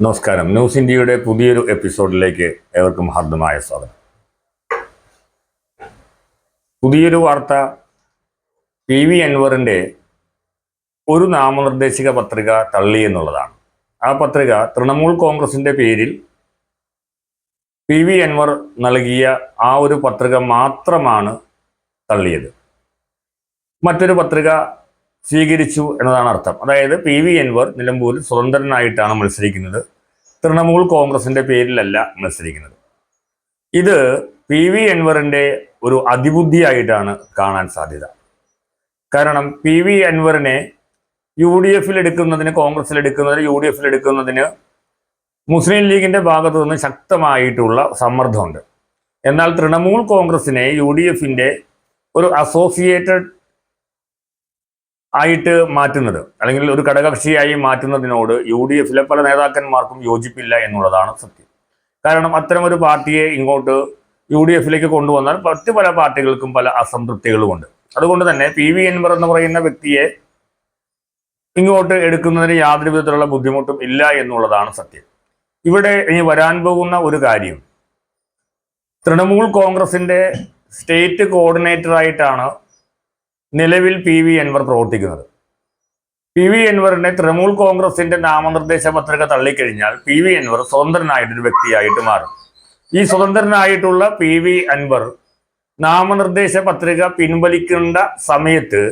നമസ്കാരം. ന്യൂസ് ഇന്ത്യയുടെ പുതിയൊരു എപ്പിസോഡിലേക്ക് ഏവർക്കും ഹാർദമായ സ്വാഗതം. പുതിയൊരു വാർത്ത പി വി അൻവറിന്റെ ഒരു നാമനിർദ്ദേശിക പത്രിക തള്ളി എന്നുള്ളതാണ്. ആ പത്രിക തൃണമൂൽ കോൺഗ്രസിന്റെ പേരിൽ പി വി അൻവർ നൽകിയ ആ ഒരു പത്രിക മാത്രമാണ് തള്ളിയത്. മറ്റൊരു പത്രിക സ്വീകരിച്ചു എന്നതാണ് അർത്ഥം. അതായത് പി വി എൻവർ നിലമ്പൂരിൽ സ്വതന്ത്രനായിട്ടാണ് മത്സരിക്കുന്നത്. തൃണമൂൽ കോൺഗ്രസിന്റെ പേരിലല്ല മത്സരിക്കുന്നത്. ഇത് പി വി എൻവറിന്റെ ഒരു അതിബുദ്ധിയായിട്ടാണ് കാണാൻ സാധ്യത. കാരണം പി വി എൻവറിനെ യു ഡി എഫിൽ എടുക്കുന്നതിന് കോൺഗ്രസിൽ എടുക്കുന്നതിന് യു ഡി എഫിൽ എടുക്കുന്നതിന് മുസ്ലിം ലീഗിന്റെ ഭാഗത്തു നിന്ന് ശക്തമായിട്ടുള്ള സമ്മർദ്ദമുണ്ട്. എന്നാൽ തൃണമൂൽ കോൺഗ്രസിനെ യു ഡി എഫിന്റെ ഒരു അസോസിയേറ്റഡ് ആയിട്ട് മാറ്റുന്നത്. അല്ലെങ്കിൽ ഒരു ഘടകകക്ഷിയായി മാറ്റുന്നതിനോട് യു ഡി എഫിലെ പല നേതാക്കന്മാർക്കും യോജിപ്പില്ല എന്നുള്ളതാണ് സത്യം. കാരണം അത്തരം ഒരു പാർട്ടിയെ ഇങ്ങോട്ട് യു ഡി എഫിലേക്ക് കൊണ്ടുവന്നാൽ മറ്റ് പല പാർട്ടികൾക്കും പല അസംതൃപ്തികളുമുണ്ട്. അതുകൊണ്ട് തന്നെ പി വി എൻവർ എന്ന് പറയുന്ന വ്യക്തിയെ ഇങ്ങോട്ട് എടുക്കുന്നതിന് യാതൊരു വിധത്തിലുള്ള ബുദ്ധിമുട്ടും ഇല്ല എന്നുള്ളതാണ് സത്യം. ഇവിടെ ഇനി വരാൻ പോകുന്ന ഒരു കാര്യം. തൃണമൂൽ കോൺഗ്രസിന്റെ സ്റ്റേറ്റ് കോർഡിനേറ്റർ ആയിട്ടാണ് നിലവിൽ പി വി അൻവർ പ്രവർത്തിക്കുന്നത്. പി വി അൻവറിനെ തൃണമൂൽ കോൺഗ്രസിന്റെ നാമനിർദ്ദേശ പത്രിക തള്ളിക്കഴിഞ്ഞാൽ പി വി അൻവർ സ്വതന്ത്രനായിട്ടൊരു വ്യക്തിയായിട്ട് മാറും. ഈ സ്വതന്ത്രനായിട്ടുള്ള പി വി അൻവർ നാമനിർദ്ദേശ പത്രിക പിൻവലിക്കേണ്ട സമയത്ത്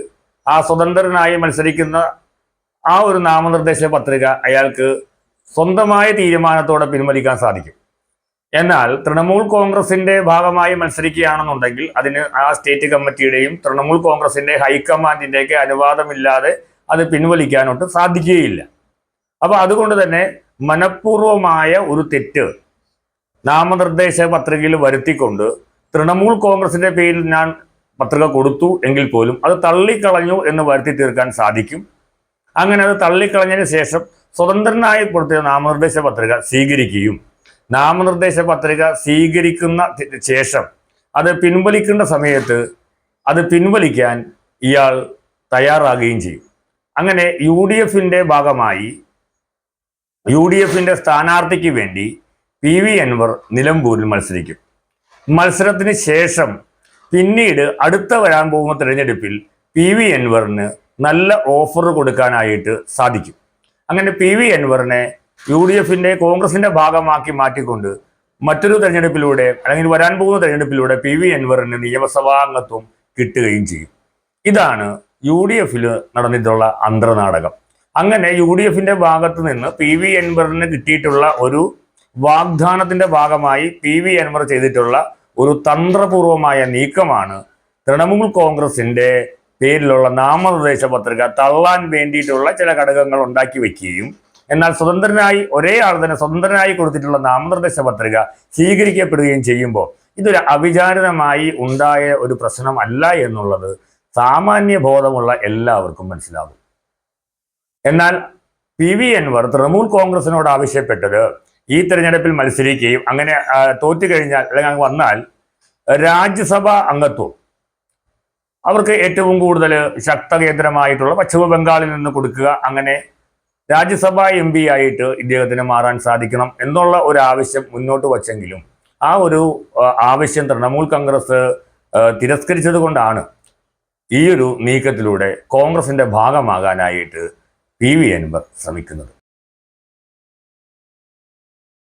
ആ സ്വതന്ത്രനായി മത്സരിക്കുന്ന ആ ഒരു നാമനിർദ്ദേശ പത്രിക അയാൾക്ക് സ്വന്തമായ തീരുമാനത്തോടെ പിൻവലിക്കാൻ സാധിക്കും. എന്നാൽ തൃണമൂൽ കോൺഗ്രസിന്റെ ഭാഗമായി മത്സരിക്കുകയാണെന്നുണ്ടെങ്കിൽ അതിന് ആ സ്റ്റേറ്റ് കമ്മിറ്റിയുടെയും തൃണമൂൽ കോൺഗ്രസിന്റെ ഹൈക്കമാൻഡിന്റെയൊക്കെ അനുവാദമില്ലാതെ അത് പിൻവലിക്കാനോട്ട് സാധിക്കുകയില്ല. അപ്പോൾ അതുകൊണ്ട് തന്നെ മനഃപൂർവമായ ഒരു തെറ്റ് നാമനിർദ്ദേശ പത്രികയിൽ വരുത്തിക്കൊണ്ട് തൃണമൂൽ കോൺഗ്രസിന്റെ പേരിൽ ഞാൻ പത്രിക കൊടുത്തു എങ്കിൽ പോലും അത് തള്ളിക്കളഞ്ഞു എന്ന് വരുത്തി തീർക്കാൻ സാധിക്കും. അങ്ങനെ അത് തള്ളിക്കളഞ്ഞതിന് ശേഷം സ്വതന്ത്രനായി കൊടുത്ത നാമനിർദ്ദേശ പത്രിക സ്വീകരിക്കുകയും നാമനിർദ്ദേശ പത്രിക സ്വീകരിക്കുന്ന ശേഷം അത് പിൻവലിക്കേണ്ട സമയത്ത് അത് പിൻവലിക്കാൻ ഇയാൾ തയ്യാറാകുകയും ചെയ്യും. അങ്ങനെ യു ഡി എഫിന്റെ ഭാഗമായി യു ഡി എഫിന്റെ സ്ഥാനാർത്ഥിക്ക് വേണ്ടി പി വി അൻവർ നിലമ്പൂരിൽ മത്സരിക്കും. മത്സരത്തിന് ശേഷം പിന്നീട് അടുത്ത വരാൻ പോകുന്ന തിരഞ്ഞെടുപ്പിൽ പി വി അൻവറിന് നല്ല ഓഫർ കൊടുക്കാനായിട്ട് സാധിക്കും. അങ്ങനെ പി വി അൻവറിനെ യു ഡി എഫിന്റെ കോൺഗ്രസിന്റെ ഭാഗമാക്കി മാറ്റിക്കൊണ്ട് മറ്റൊരു തെരഞ്ഞെടുപ്പിലൂടെ അല്ലെങ്കിൽ വരാൻ പോകുന്ന തെരഞ്ഞെടുപ്പിലൂടെ പി വി അൻവറിന് നിയമസഭാ അംഗത്വം കിട്ടുകയും ചെയ്യും. ഇതാണ് യു ഡി എഫിൽ നടന്നിട്ടുള്ള അന്തർനാടകം. അങ്ങനെ യു ഡി എഫിന്റെ ഭാഗത്ത് നിന്ന് പി വി അൻവറിന് കിട്ടിയിട്ടുള്ള ഒരു വാഗ്ദാനത്തിന്റെ ഭാഗമായി പി വി അൻവർ ചെയ്തിട്ടുള്ള ഒരു തന്ത്രപൂർവമായ നീക്കമാണ് തൃണമൂൽ കോൺഗ്രസിന്റെ പേരിലുള്ള നാമനിർദ്ദേശ പത്രിക തള്ളാൻ വേണ്ടിയിട്ടുള്ള ചില ഘടകങ്ങൾ ഉണ്ടാക്കി വെക്കുകയും എന്നാൽ സ്വതന്ത്രനായി ഒരേ ആൾ തന്നെ സ്വതന്ത്രനായി കൊടുത്തിട്ടുള്ള നാമനിർദ്ദേശ പത്രിക സ്വീകരിക്കപ്പെടുകയും ചെയ്യുമ്പോൾ ഇതൊരു അവിചാരിതമായി ഉണ്ടായ ഒരു പ്രശ്നമല്ല എന്നുള്ളത് സാമാന്യ ബോധമുള്ള എല്ലാവർക്കും മനസ്സിലാകും. എന്നാൽ പി വി അൻവർ തൃണമൂൽ കോൺഗ്രസിനോട് ആവശ്യപ്പെട്ടത് ഈ തെരഞ്ഞെടുപ്പിൽ മത്സരിക്കുകയും അങ്ങനെ തോറ്റു കഴിഞ്ഞാൽ അല്ലെങ്കിൽ അങ്ങ് വന്നാൽ രാജ്യസഭ അംഗത്വം അവർക്ക് ഏറ്റവും കൂടുതൽ ശക്തകേന്ദ്രമായിട്ടുള്ള പശ്ചിമ ബംഗാളിൽ നിന്ന് കൊടുക്കുക അങ്ങനെ രാജ്യസഭ എം പി ആയിട്ട് ഇദ്ദേഹത്തിന് മാറാൻ സാധിക്കണം എന്നുള്ള ഒരു ആവശ്യം മുന്നോട്ട് വച്ചെങ്കിലും ആ ഒരു ആവശ്യം തൃണമൂൽ കോൺഗ്രസ് തിരസ്കരിച്ചത് കൊണ്ടാണ് ഈ ഒരു നീക്കത്തിലൂടെ കോൺഗ്രസിന്റെ ഭാഗമാകാനായിട്ട് പി വി അൻവർ ശ്രമിക്കുന്നത്.